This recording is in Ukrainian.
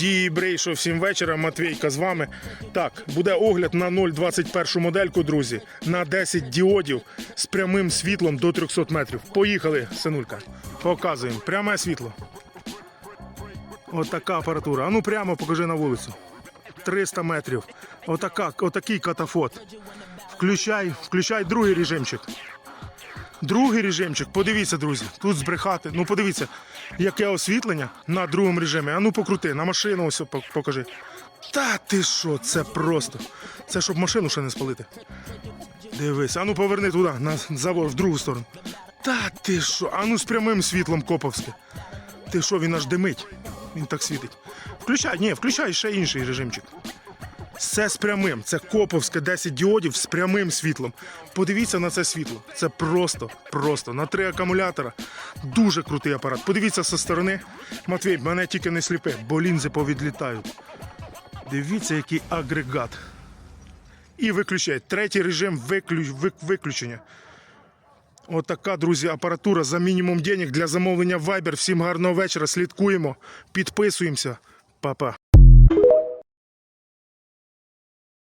Дії Брейшо, всім вечора. Матвійка з вами. Так, буде огляд на 0,21 модельку, друзі, на 10 діодів з прямим світлом до 300 метрів. Поїхали, синулька. Показуємо. Пряме світло. Отака апаратура. А ну прямо покажи на вулицю. 300 метрів. Отака, отакий катафот. Включай, включай другий режимчик. Другий режимчик, подивіться, друзі, тут збрехати. Ну подивіться, яке освітлення на другому режимі. А ну покрути, на машину ось покажи. Та ти що, це просто. Це щоб машину ще не спалити. Дивись, а ну поверни туди, на завод, в другу сторону. Та ти що, а ну з прямим світлом коповське. Ти що, він аж димить? Він так світить. Включай, ні, включай ще інший режимчик. Це з прямим. Це коповське 10 діодів з прямим світлом. Подивіться на це світло. Це просто, просто. На три акумулятора. Дуже крутий апарат. Подивіться зі сторони. Матвій, мене тільки не сліпи, бо лінзи повідлітають. Дивіться, який агрегат. І виключай. Третій режим виклю... вик- виключення. Отака, друзі, апаратура за мінімум денег для замовлення Viber. Всім гарного вечора. Слідкуємо, підписуємося. Па-па.